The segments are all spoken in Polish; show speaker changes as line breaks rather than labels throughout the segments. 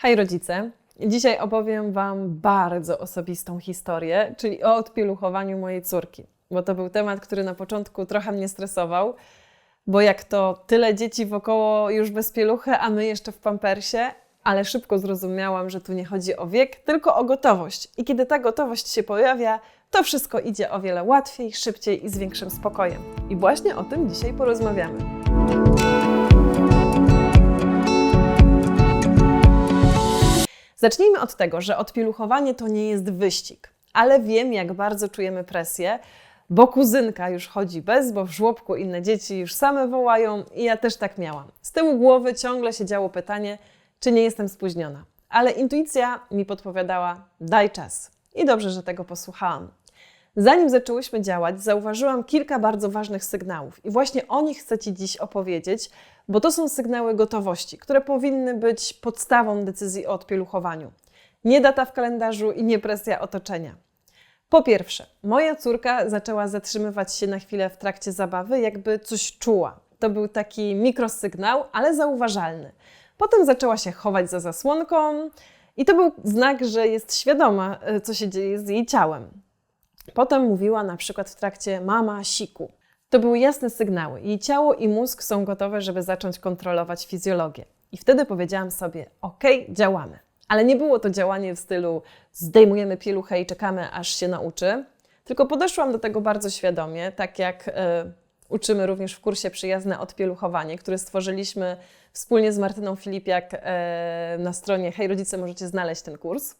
Hej rodzice! Dzisiaj opowiem Wam bardzo osobistą historię, czyli o odpieluchowaniu mojej córki. Bo to był temat, który na początku trochę mnie stresował, bo jak to tyle dzieci wokoło już bez pieluchy, a my jeszcze w pampersie, ale szybko zrozumiałam, że tu nie chodzi o wiek, tylko o gotowość. I kiedy ta gotowość się pojawia, to wszystko idzie o wiele łatwiej, szybciej i z większym spokojem. I właśnie o tym dzisiaj porozmawiamy. Zacznijmy od tego, że odpieluchowanie to nie jest wyścig, ale wiem, jak bardzo czujemy presję, bo kuzynka już chodzi bez, bo w żłobku inne dzieci już same wołają i ja też tak miałam. Z tyłu głowy ciągle siedziało pytanie, czy nie jestem spóźniona. Ale intuicja mi podpowiadała, daj czas. I dobrze, że tego posłuchałam. Zanim zaczęłyśmy działać, zauważyłam kilka bardzo ważnych sygnałów i właśnie o nich chcę Ci dziś opowiedzieć, bo to są sygnały gotowości, które powinny być podstawą decyzji o odpieluchowaniu. Nie data w kalendarzu i nie presja otoczenia. Po pierwsze, moja córka zaczęła zatrzymywać się na chwilę w trakcie zabawy, jakby coś czuła. To był taki mikrosygnał, ale zauważalny. Potem zaczęła się chować za zasłonką i to był znak, że jest świadoma, e, co się dzieje z jej ciałem. Potem mówiła na przykład w trakcie mama siku. To były jasne sygnały. Jej ciało i mózg są gotowe, żeby zacząć kontrolować fizjologię. I wtedy powiedziałam sobie: OK, działamy. Ale nie było to działanie w stylu zdejmujemy pieluchę i czekamy, aż się nauczy. Tylko podeszłam do tego bardzo świadomie, tak jak e, uczymy również w kursie Przyjazne odpieluchowanie, który stworzyliśmy wspólnie z Martyną Filipiak e, na stronie Hej Rodzice, możecie znaleźć ten kurs.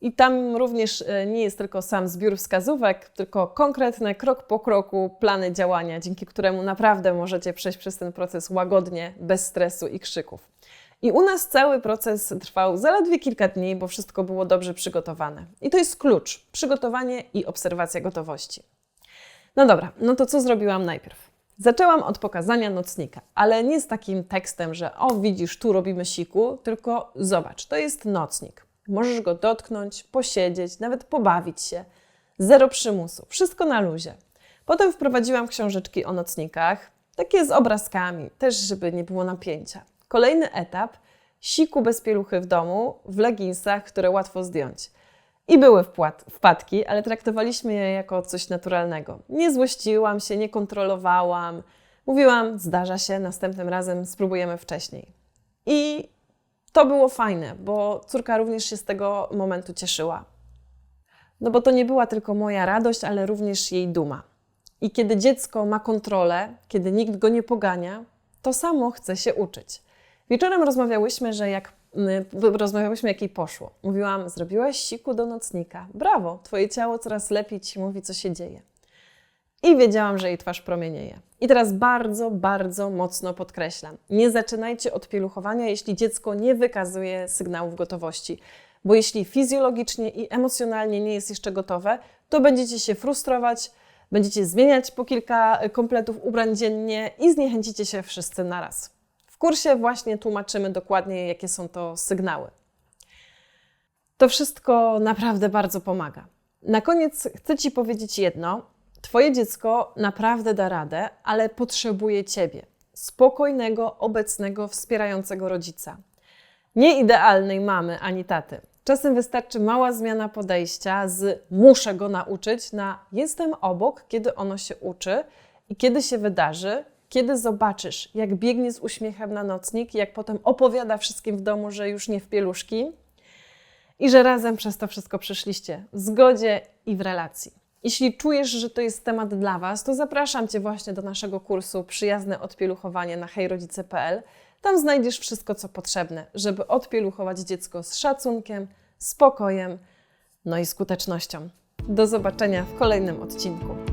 I tam również e, nie jest tylko sam zbiór wskazówek, tylko konkretne, krok po kroku plany działania, dzięki któremu naprawdę możecie przejść przez ten proces łagodnie, bez stresu i krzyków. I u nas cały proces trwał zaledwie kilka dni, bo wszystko było dobrze przygotowane. I to jest klucz: przygotowanie i obserwacja gotowości. No dobra, no to co zrobiłam najpierw? Zaczęłam od pokazania nocnika, ale nie z takim tekstem, że o widzisz, tu robimy siku, tylko zobacz, to jest nocnik. Możesz go dotknąć, posiedzieć, nawet pobawić się. Zero przymusu, wszystko na luzie. Potem wprowadziłam książeczki o nocnikach, takie z obrazkami, też żeby nie było napięcia. Kolejny etap siku bez pieluchy w domu, w leginsach, które łatwo zdjąć. I były wpadki, ale traktowaliśmy je jako coś naturalnego. Nie złościłam się, nie kontrolowałam. Mówiłam, zdarza się, następnym razem spróbujemy wcześniej. I to było fajne, bo córka również się z tego momentu cieszyła. No bo to nie była tylko moja radość, ale również jej duma. I kiedy dziecko ma kontrolę, kiedy nikt go nie pogania, to samo chce się uczyć. Wieczorem rozmawiałyśmy, że jak rozmawiałyśmy, jak jej poszło. Mówiłam, zrobiłaś siku do nocnika. Brawo, twoje ciało coraz lepiej ci mówi, co się dzieje. I wiedziałam, że jej twarz promienieje. I teraz bardzo, bardzo mocno podkreślam. Nie zaczynajcie od pieluchowania, jeśli dziecko nie wykazuje sygnałów gotowości. Bo jeśli fizjologicznie i emocjonalnie nie jest jeszcze gotowe, to będziecie się frustrować, będziecie zmieniać po kilka kompletów ubrań dziennie i zniechęcicie się wszyscy naraz. W kursie właśnie tłumaczymy dokładnie, jakie są to sygnały. To wszystko naprawdę bardzo pomaga. Na koniec chcę Ci powiedzieć jedno. Twoje dziecko naprawdę da radę, ale potrzebuje Ciebie. Spokojnego, obecnego, wspierającego rodzica. Nie idealnej mamy ani taty. Czasem wystarczy mała zmiana podejścia z muszę go nauczyć na jestem obok, kiedy ono się uczy i kiedy się wydarzy, kiedy zobaczysz, jak biegnie z uśmiechem na nocnik, jak potem opowiada wszystkim w domu, że już nie w pieluszki i że razem przez to wszystko przeszliście w zgodzie i w relacji. Jeśli czujesz, że to jest temat dla Was, to zapraszam Cię właśnie do naszego kursu Przyjazne odpieluchowanie na hejrodzice.pl. Tam znajdziesz wszystko, co potrzebne, żeby odpieluchować dziecko z szacunkiem, spokojem, no i skutecznością. Do zobaczenia w kolejnym odcinku.